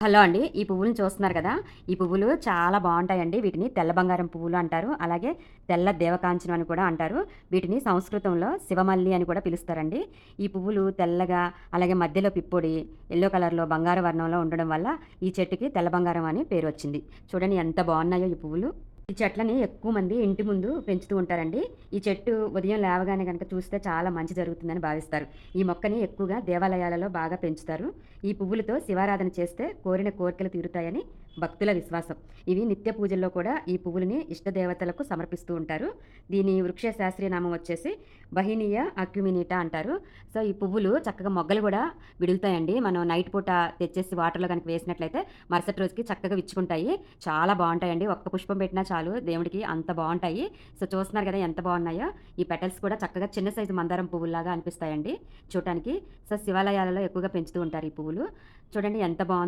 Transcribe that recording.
Hello అండి. ఈ పువ్వులను చూస్తున్నారు కదా! ఈ పువ్వులు చాలా బాగుంటాయండి వీటిని తెల్ల బంగారం పువ్వులు అంటారు. అలాగే తెల్ల దేవకాంచనం అని కూడా అంటారు. వీటిని సంస్కృతంలో శివమల్లి అని కూడా పిలుస్తారండి. ఈ పువ్వులు తెల్లగా అలాగే మధ్యలో పిప్పొడి ఎల్లో కలర్‌లో బంగారు వర్ణంలో ఉండడం వల్ల ఈ చెట్టుకి తెల్ల బంగారం అని పేరు వచ్చింది. చూడండి ఎంత బాగున్నాయో ఈ పువ్వులు. ఈ చెట్లని ఎక్కువ మంది ఇంటి ముందు పెంచుతూ ఉంటారండి. ఈ చెట్టు ఉదయం లేవగానే కనుక చూస్తే చాలా మంచి జరుగుతుందని భావిస్తారు. ఈ మొక్కని ఎక్కువగా దేవాలయాలలో బాగా పెంచుతారు. ఈ పువ్వులతో శివారాధన చేస్తే కోరిన కోరికలు తీరుతాయని భక్తుల విశ్వాసం. ఇవి నిత్య పూజల్లో కూడా ఈ పువ్వులని ఇష్టదేవతలకు సమర్పిస్తూ ఉంటారు. దీని వృక్ష శాస్త్రీయ నామం వచ్చేసి బహినీయ అక్యుమినిటా అంటారు. సో, ఈ పువ్వులు చక్కగా మొగ్గలు కూడా విడుగుతాయండి. మనం నైట్ పూట తెచ్చేసి వాటర్‌లో గనక వేసినట్లయితే మరుసటి రోజుకి చక్కగా విచ్చుకుంటాయి. చాలా బాగుంటాయండి ఒక్క పుష్పం పెట్టినా చాలు దేవుడికి అంత బాగుంటాయి సో, చూస్తున్నారు కదా ఎంత బాగున్నాయో ఈ పెటల్స్ కూడా చక్కగా చిన్న సైజు మందారం పువ్వులాగా అనిపిస్తాయండి చూడటానికి. సో, శివాలయాలలో ఎక్కువగా పెంచుతూ ఉంటారు ఈ పువ్వులు. చూడండి ఎంత బాగుంది